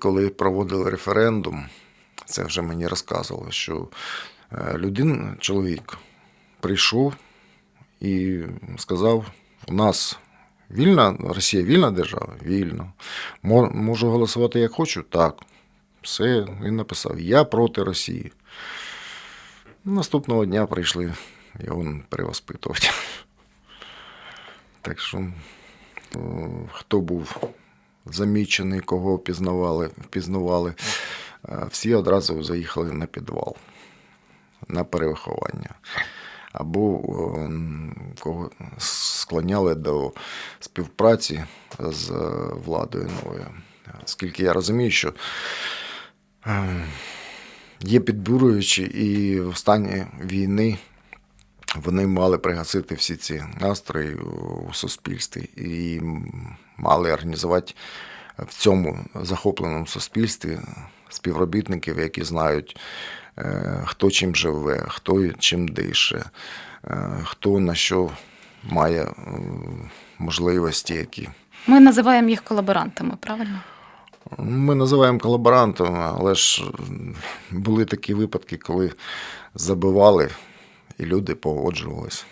Коли проводили референдум, це вже мені розказували, що е, людина, чоловік, прийшов і сказав: у нас вільна, Росія вільна держава? Вільно. Можу голосувати як хочу? Так. Все, він написав: Я проти Росії. Наступного дня прийшли його перевоспитувати. Так що, е, хто був замічений, кого впізнавали, впізнавали, е, всі одразу заїхали на підвал, на перевиховання. Або е, кого склоняли до співпраці з е, владою новою. Оскільки я розумію, що е, є підбурюючі, і в стані війни вони мали пригасити всі ці настрої у суспільстві і мали організувати в цьому захопленому суспільстві співробітників, які знають, е, хто чим живе, хто чим дише, е, хто на що має е, можливості які. Ми називаємо їх колаборантами, правильно? Ми називаємо колаборантами, але ж були такі випадки, коли забивали і люди погоджувались.